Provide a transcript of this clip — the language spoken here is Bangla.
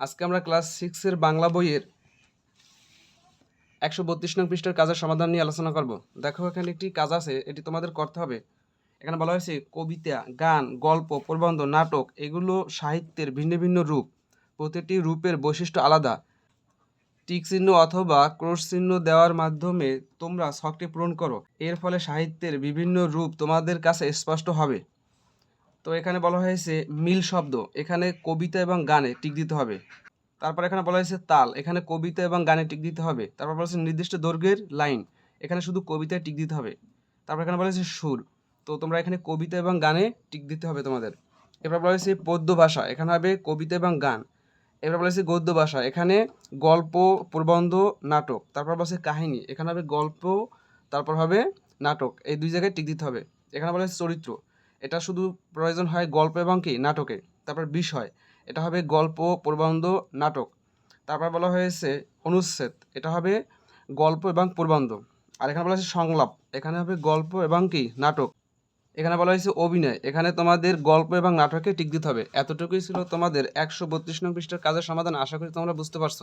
আজকে আমরা ক্লাস সিক্সের বাংলা বইয়ের একশো বত্রিশ নং পৃষ্ঠার কাজের সমাধান নিয়ে আলোচনা করব। দেখো এখানে একটি কাজ আছে, এটি তোমাদের করতে হবে। এখানে বলা হয়েছে কবিতা, গান, গল্প, প্রবন্ধ, নাটক, এগুলো সাহিত্যের ভিন্ন ভিন্ন রূপ। প্রতিটি রূপের বৈশিষ্ট্য আলাদা। টিক চিহ্ন অথবা ক্রোশ চিহ্ন দেওয়ার মাধ্যমে তোমরা ছকটি পূরণ করো। এর ফলে সাহিত্যের বিভিন্ন রূপ তোমাদের কাছে স্পষ্ট হবে। তো এখানে বলা হয়েছে মিল শব্দ। এখানে কবিতা এবং গানে টিক দিতে হবে। তারপর এখানে বলা হয়েছে তাল। এখানে কবিতা এবং গানে টিক দিতে হবে। তারপর বলা হয়েছে নির্দিষ্ট দৈর্ঘ্যের লাইন। এখানে শুধু কবিতায় টিক দিতে হবে। তারপর এখানে বলা হয়েছে সুর। তো তোমরা এখানে কবিতা এবং গানে টিক দিতে হবে তোমাদের। এবার বলা হয়েছে পদ্য ভাষা। এখানে হবে কবিতা এবং গান। এবার বলা হয়েছে গদ্য ভাষা। এখানে গল্প, প্রবন্ধ, নাটক। তারপর বলা হয়েছে কাহিনী। এখানে হবে গল্প, তারপর হবে নাটক। এই দুই জায়গায় টিক দিতে হবে। এখানে বলা হয়েছে চরিত্র। এটা শুধু প্রয়োজন হয় গল্প এবং কি? নাটকে। তারপর বিষয়। এটা হবে গল্প, প্রবন্ধ, নাটক। তারপর বলা হয়েছে অনুচ্ছেদ। এটা হবে গল্প এবং প্রবন্ধ। আর এখানে বলা হয়েছে সংলাপ। এখানে হবে গল্প এবং কি? নাটক। এখানে বলা হয়েছে অভিনয়। এখানে তোমাদের গল্প এবং নাটকে টিক দিতে হবে। এতটুকুই ছিল তোমাদের একশো বত্রিশ নং পৃষ্ঠার কাজের সমাধান। আশা করি তোমরা বুঝতে পারছ।